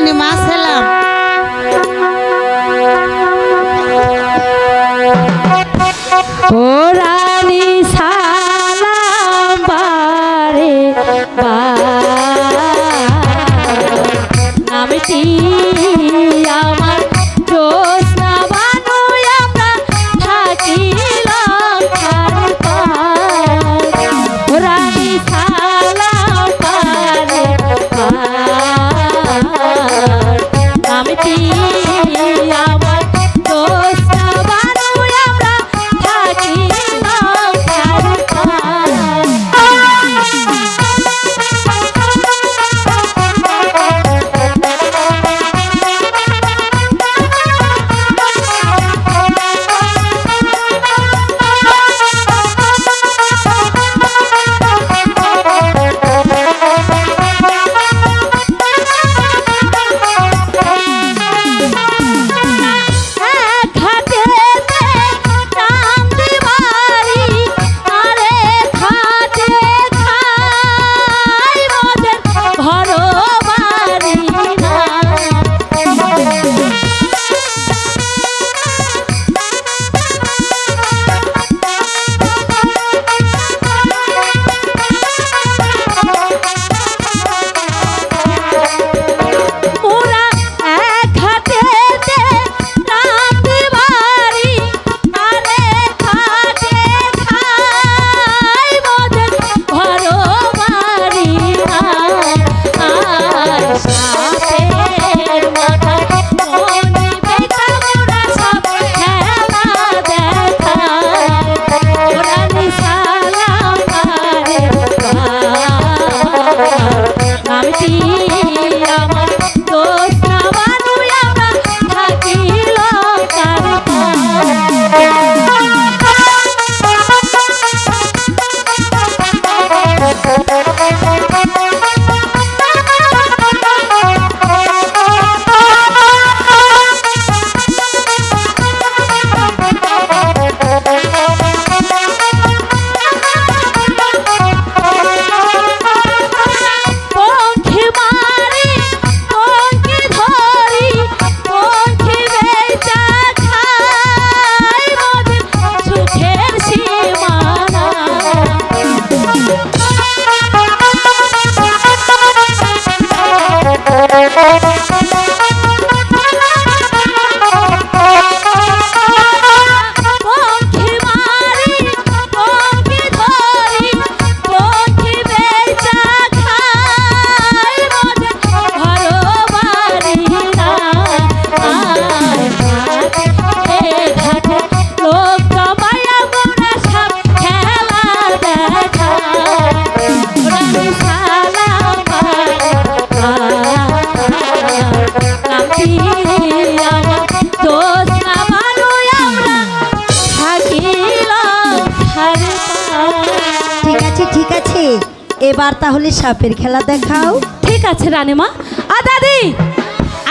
রানী মা ছিলাম ও এবার তাহলে সাপের খেলা দেখাও। ঠিক আছে রানীমা। আ দাদি!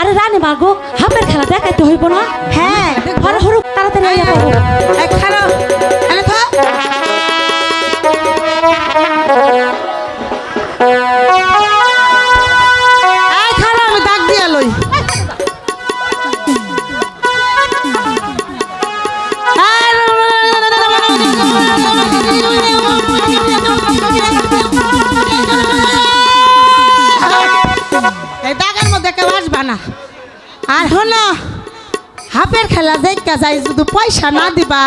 আরে রানীমা গো হাপের খেলা দেখাইতে হইব না? হ্যাঁ হর হর তাড়াতাড়ি আইয়া পড়ো। এই না। আর হলো, হাফের খেলা দেখা যায়, যদি পয়সা না দিবা,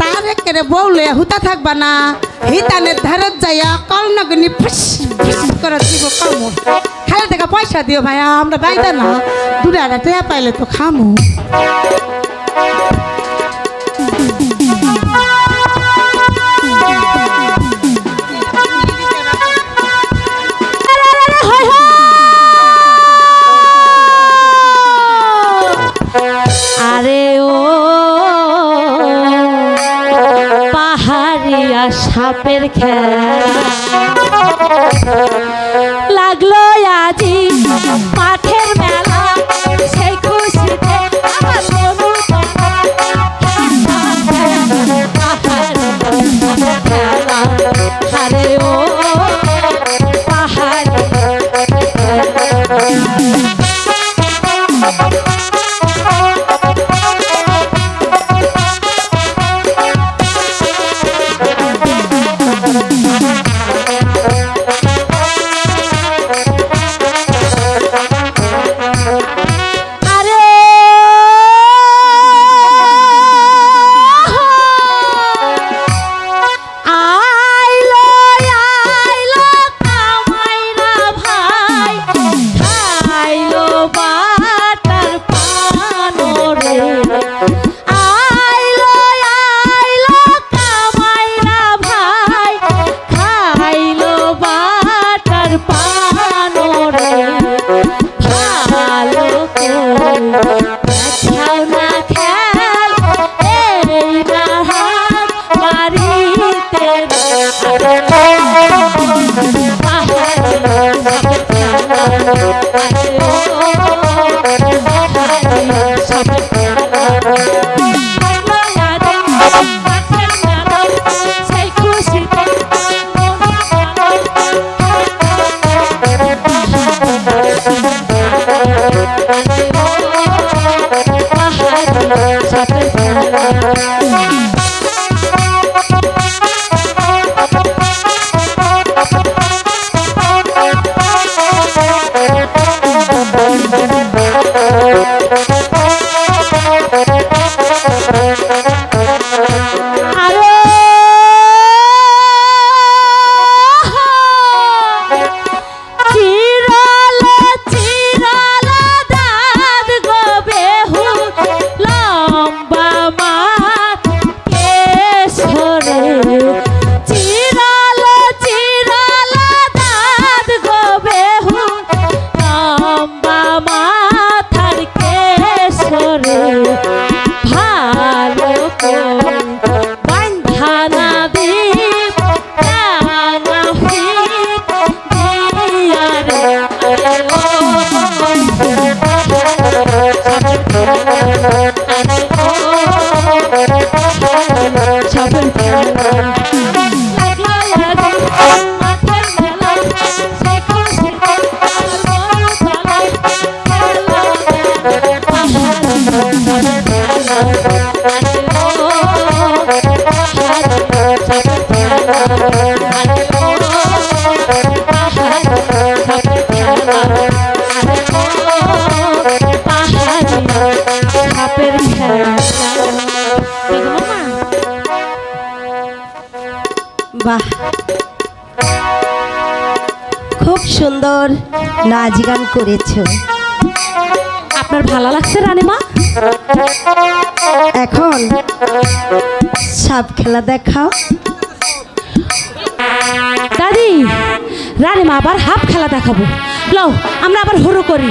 তার একেরে বউলে হুতা থাকবা না। হিতানের ধারত যাইয়া কর্ণগনি ফুস করে দিব কর্ম খেলা থেকে পয়সা দিও ভাইয়া, আমরা বাইদা না। দূরে আড়া পাইলে তো খামু। পাহাড়িয়া সাপের লাগল আজি মাঠের মেলা। সেই খুশিতে ও সুন্দর নাচ গান করেছ। আপনার ভালো লাগছে রানীমা এখন সাপ খেলা দেখাও। দাদি রানীমা আবার হাফ খেলা দেখাবো। লও আমরা আবার হুরু করি।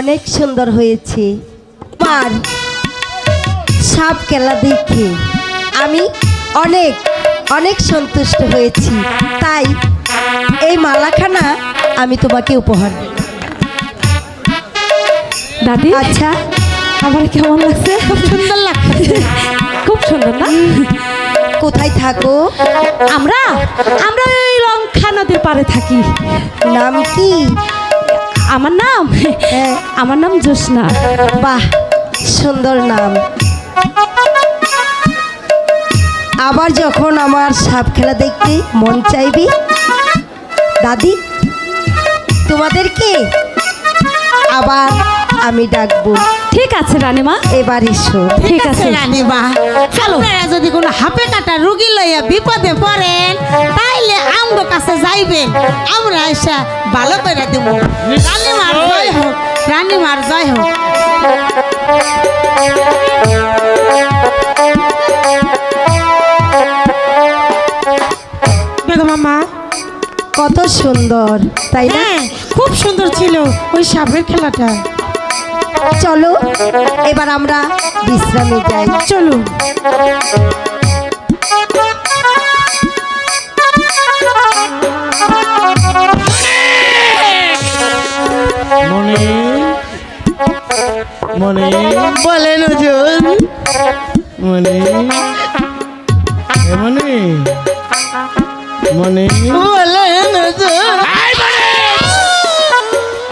অনেক সুন্দর হয়েছে। পার সাপ খেলা দেখে আমি অনেক অনেক সন্তুষ্ট হয়েছি। তাই এই মালাখানা আমি তোমাকে উপহার। দাদি? আচ্ছা। আমার কেমন লাগছে? খুব সুন্দর লাগছে। খুব সুন্দর না? কোথায় থাকো? আমরা আমরা ওই লঙ্কা নদীর পাড়ে থাকি। নাম কি? আমার নাম? হ্যাঁ। আমার নাম জোসনা বাহ সুন্দর নাম। আবার যখন আমার সাপ খেলা দেখতে মন চাইবে দাদি তোমাদেরকে আবার আমি ডাকবো। ঠিক আছে রানীমা। এবার এসো। ঠিক আছে। রানীমা। চলো। যদি কোনো হাপে কাটা রুগী লইয়া বিপদে পড়েন তাইলে আমগো কাছে যাইবেন। আমরা এসে ভালো করে দেব। রানীমার জয় হোক রানীমার জয় হোক। মা কত সুন্দর তাই না? হ্যাঁ খুব সুন্দর ছিল ওই সাপের খেলাটা। চলো এবার আমরা বিশ্রামে যাই। চলো। মনে মনে বলেন হুজুর মনে মনে মনে বলেন হুজুর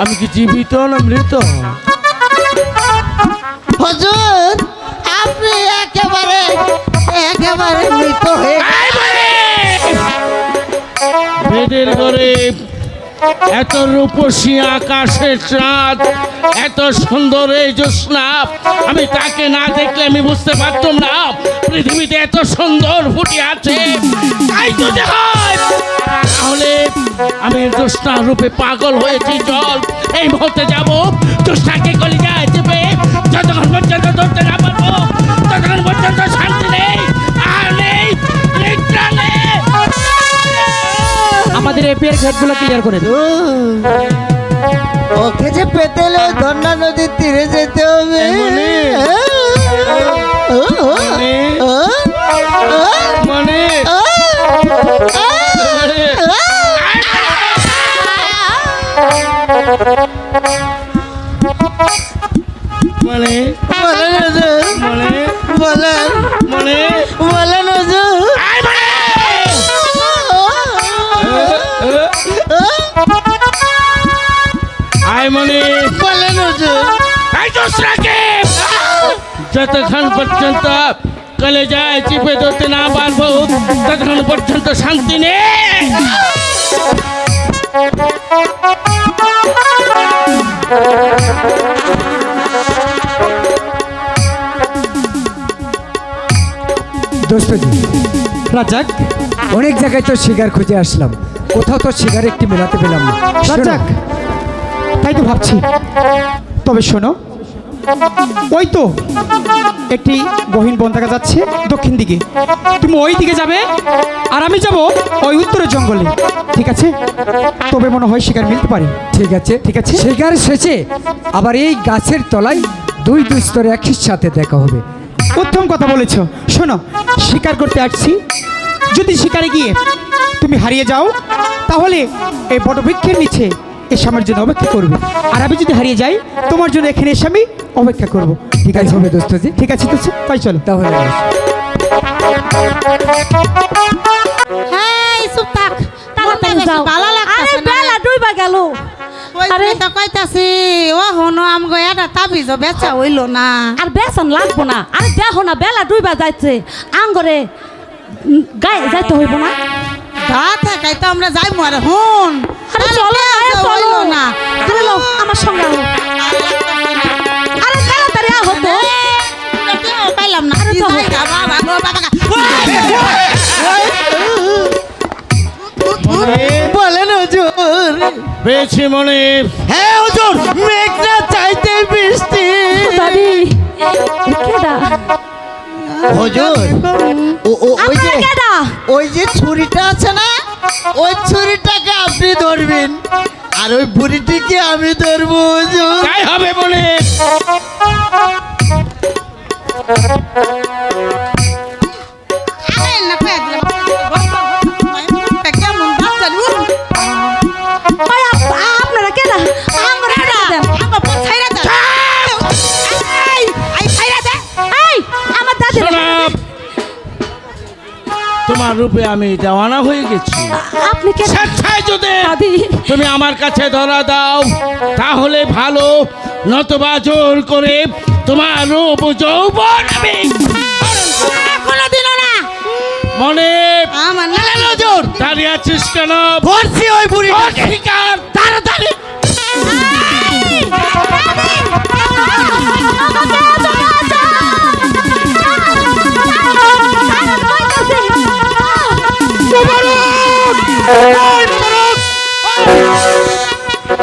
আমি কি জীবিত না মৃত? হুজুর আপনি একেবারে একেবারে মৃত হয়ে বেদের ঘরে এত রূপসী আকাশের চাঁদ, এত সুন্দর এই জ্যোৎস্না, আমি তাকে না দেখলে আমি বুঝতে পারতাম না। পৃথিবীতে এত সুন্দর ফুটে আছে, তাই হয় তাহলে আমি জ্যোৎস্না রূপে পাগল হয়েছি জল এই মুহূর্তে যাব, জ্যোৎস্নাকে যায় চেপে, যতক্ষণ পর্যন্ত ধরতে না পারব, ততক্ষণ পর্যন্ত শান্তি নেই। আমাদের এপিআর ঘাটগুলো ক্লিয়ার করে দেবো ওকে যে পেতে হলে ওই ধন্যা নদীর তীরে যেতে হবে। মানে মানে মানে বলেন যতক্ষণ পর্যন্ত কলে যায় চিপে ধরতে না পারব ততক্ষণ পর্যন্ত শান্তি নেই। দোস্তজি রাজাক অনেক জায়গায় তো শিকার খুঁজে আসলাম। কোথাও তো শিকার একটি মেলাতে পেলাম না। রাজ্জাক তাই তো ভাবছি। তবে শোনো ওই তো একটি গহীন বন দেখা যাচ্ছে দক্ষিণ দিকে। তুমি ওই দিকে যাবে আর আমি যাব ওই উত্তরের জঙ্গলে। ঠিক আছে? তবে মনে হয় শিকার মিলতে পারে। ঠিক আছে। ঠিক আছে। শিকার শেষে আবার এই গাছের তলায় দুই দুই স্তরে একই সাথে দেখা হবে। প্রথম কথা বলেছ। শোনো শিকার করতে আসছি। যদি শিকারে গিয়ে তুমি হারিয়ে যাও তাহলে এই বটবৃক্ষের নিচে এসে আমার জন্য অপেক্ষা করবে। আর আমি যদি হারিয়ে যাই তোমার জন্য এখানে এসে আমি অপেক্ষা করব। ঠিক আছে? হবে দোস্তজি। ঠিক আছে তো তাই চলো। তাহলে আসো। হ্যাঁ চুপ থাক তাড়াতাড়ি যাও। ভালো আরে বেলা ডুইবা গেল। ওই আরে- তো কইতাছি ও হনো তাবিজ বেচা হইল না। আর বেসন লাগবো না। আরে দেখো না বেলা ডুইবা আঙ্গরে গায়ে যাইতে হইব না। গা থাকাই তো আমরা যাই মরে হুন। আরে চলো আরে চলো। হইল না চলো আমার সঙ্গে আলো আরে তাড়াতাড়ি আহো তো পাইলাম না। আরে চলো। জায়গা, বাবা গো, বাবা গা। বলেন হুজুর পেয়েছি মনে। হ্যাঁ হুজুর মেঘনা চাইতে বৃষ্টি। দাদি কেডা? হুজুর ও ও ওই যে ওই যে ছুরিটা আছে না? ওই ছুরিটাকে আপনি ধরবেন আর ওই বুড়িটিকে আমি ধরবো তাই হবে মনে কেমন তোমার রূপে আমি দেওয়ানা হয়ে গেছি। আপনি স্বেচ্ছায় যদি তুমি আমার কাছে ধরা দাও তাহলে ভালো নতবা জোর করে তোমার রূপ যৌবন আমি মনে আমার না নজর দাঁড়িয়ে আছিস কেন? ধরছি ওই বুড়ি তাড়াতাড়ি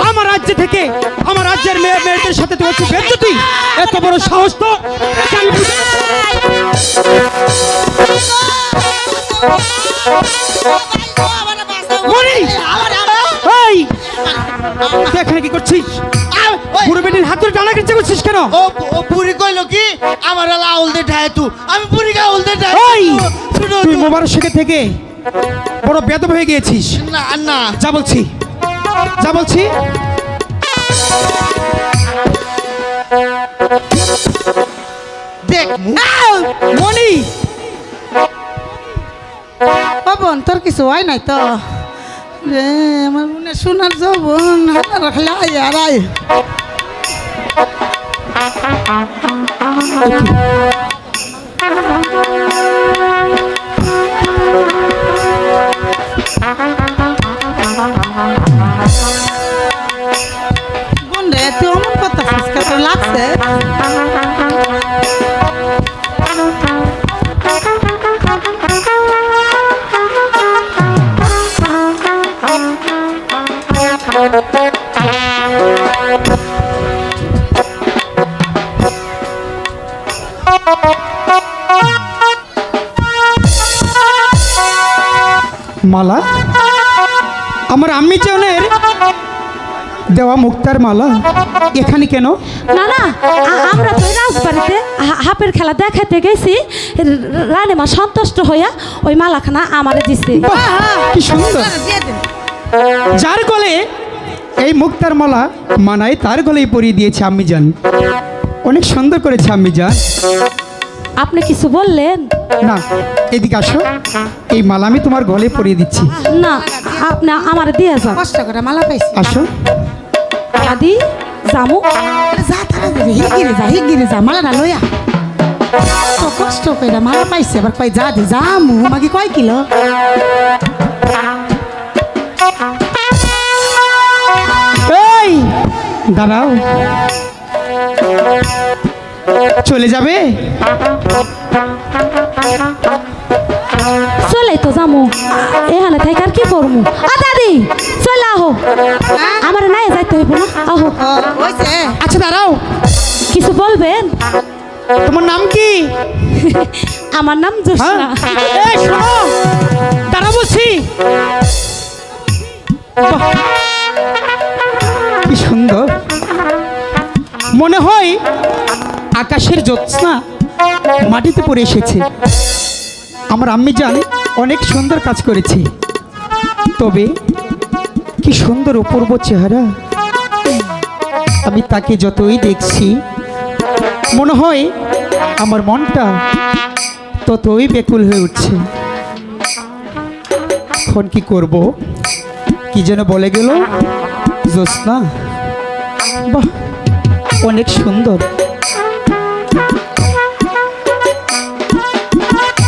আমার রাজ্য থেকে আমার রাজ্যের মেয়ে মেয়েদের সাথে তুই হচ্ছে বেজ্জতি এত বড় সাহস তো। এখানে কি করছিস? বুড়ো বেটির হাত ধরে টানা করছিস কেন? ও পুরি কইলো কি? আমার আলা আউল দে তু আমি পুরি কা আউল দে শুনো তুই মোবারক থেকে বড় বেদব হয়ে গিয়েছিস। না না যা বলছি। যা বলছি। দেখ মনি ও যৌবন তোর কিছু হয় নাই তো? রে আমার মনে সোনার যৌবন। রাখলে আয় আর আয় মালা? আমার আম্মি চনের দেওয়া মুক্তার মালা। এখানে কেন? না না আমরা তো রাজবাড়িতে হাপের খেলা দেখাতে গেছি। রানীমা সন্তুষ্ট হইয়া ওই মালাখানা আমারে দিছে। কি সুন্দর। দিয়ে দে যার গলে এই মুক্তার মালা মানায় তার গলেই পরিয়ে দিয়েছে আম্মি জান অনেক সুন্দর করেছে আম্মি জান আপনি কিছু বললেন? না এদিকে আসো। এই মালা আমি তোমার গলে পরিয়ে দিচ্ছি। না আপনি আমার দিয়ে যান। কষ্ট করে মালা পাইছি। আসো। দাদি জামু। যা তারা দিবি হিগিরে যা হিগিরে যা মালা না লইয়া তো কষ্ট করে মালা পাইছে এবার পাই যা দি যা মু মাগি কয় কিলো? এই দাঁড়াও। চলে যাবে? চলে তো জামু এখানে থেকে আর কি করব আ দাদি চলে আহো। আমার নাই যাইতে হইব না আহো। আচ্ছা দাঁড়াও। কিছু বলবেন? তোমার নাম কি? আমার নাম হ্যাঁ? জোসনা এই শোনো। দাঁড়াও বলছি। কি সুন্দর। মনে হয় আকাশের জ্যোৎস্না মাটিতে পড়ে এসেছে। আমার আম্মি জান অনেক সুন্দর কাজ করেছে। তবে কি সুন্দর অপূর্ব চেহারা। আমি তাকে যতই দেখছি, মনে হয় আমার মনটা ততই বেকুল হয়ে উঠছে। এখন কি করব? কি যেন বলে গেল? জ্যোৎস্না। বাহ, অনেক সুন্দর।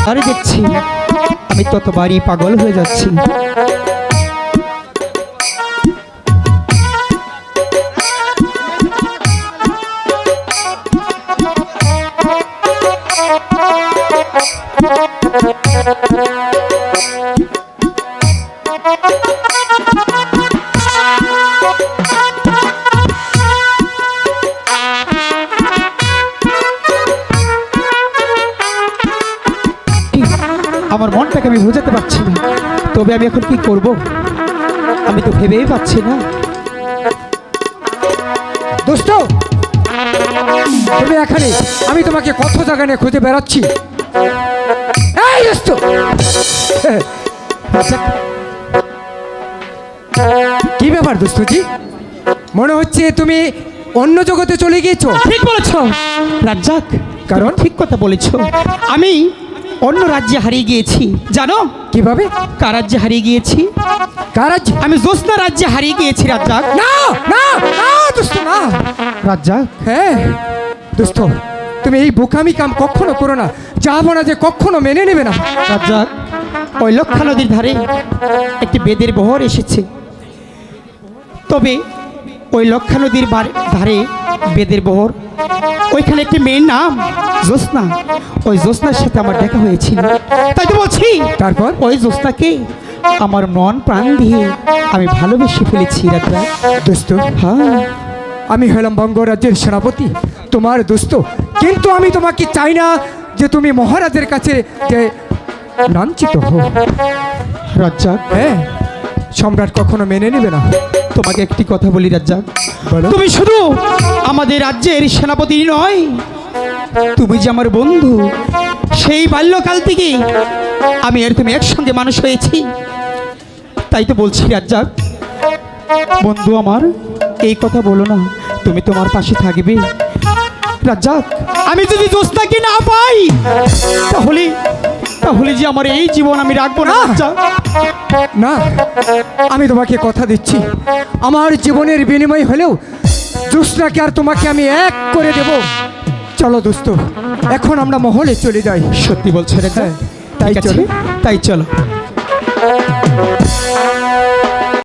আরে দেখছি আমি ততবারই পাগল হয়ে যাচ্ছি। ঠিক, আমি এখন কি করব? আমি তো ভেবেই পাচ্ছি না। দোস্ত তুমি এখানে আমি তোমাকে কত জায়গা নিয়ে খুঁজে বেড়াচ্ছি? এই দোস্ত! আচ্ছা। কি ব্যাপার দোস্তজি? মনে হচ্ছে তুমি অন্য জগতে চলে গিয়েছো। ঠিক বলেছ। রাজ্জাক কারণ? ঠিক কথা বলেছ। আমি অন্য রাজ্যে হারিয়ে গিয়েছি। জানো? কীভাবে? কার রাজ্যে হারিয়ে গিয়েছি? কারাজ আমি জ্যোৎস্না রাজ্যে হারিয়ে গিয়েছি রাজ্জাক। না না না দোস্ত না। রাজ্জাক। হ্যাঁ। দোস্ত তুমি এই বোকামি কাম কখনো করো না। যাব না যে কখনো মেনে নেবে না। রাজ্জাক ওই লক্ষা নদীর ধারে একটি বেদের বহর এসেছে। তবে ওই লক্ষা নদীর ধারে বেদের বহর। ওইখানে একটি মেয়ের নাম জ্যোৎস্না। ওই জ্যোৎস্নার সাথে আমার দেখা হয়েছিল। তাই তো বলছি তারপর ওই জ্যোৎস্নাকে আমার মন প্রাণ দিয়ে আমি ভালোবেসে ফেলেছি রাজ্জাক দোস্ত হ্যাঁ। আমি হলাম বঙ্গরাজ্যের সেনাপতি। তোমার দোস্ত কিন্তু আমি তোমাকে চাই না যে তুমি মহারাজের কাছে যে লাঞ্ছিত হও। রাজ্জাক। হ্যাঁ। সম্রাট কখনো মেনে নেবে না। তোমাকে একটি কথা বলি রাজ্জাক তুমি শুধু আমাদের রাজ্যের সেনাপতি নয় তুমি যে আমার বন্ধু সেই বাল্যকাল থেকে আমি আর তুমি একসঙ্গে মানুষ হয়েছি। তাই তো বলছি রাজ্জাক বন্ধু আমার এই কথা বলো না তুমি তোমার পাশে থাকবে। রাজ্জাক আমি যদি জ্যোৎস্নাকে না পাই তাহলে তাহলে যে আমার এই জীবন আমি রাখব না না। না আমি তোমাকে কথা দিচ্ছি। আমার জীবনের বিনিময় হলেও জোসনাকে আর তোমাকে আমি এক করে দেব। চলো দোস্ত এখন আমরা মহলে চলে যাই। সত্যি বলছে রে তাই। চলো। তাই চলো।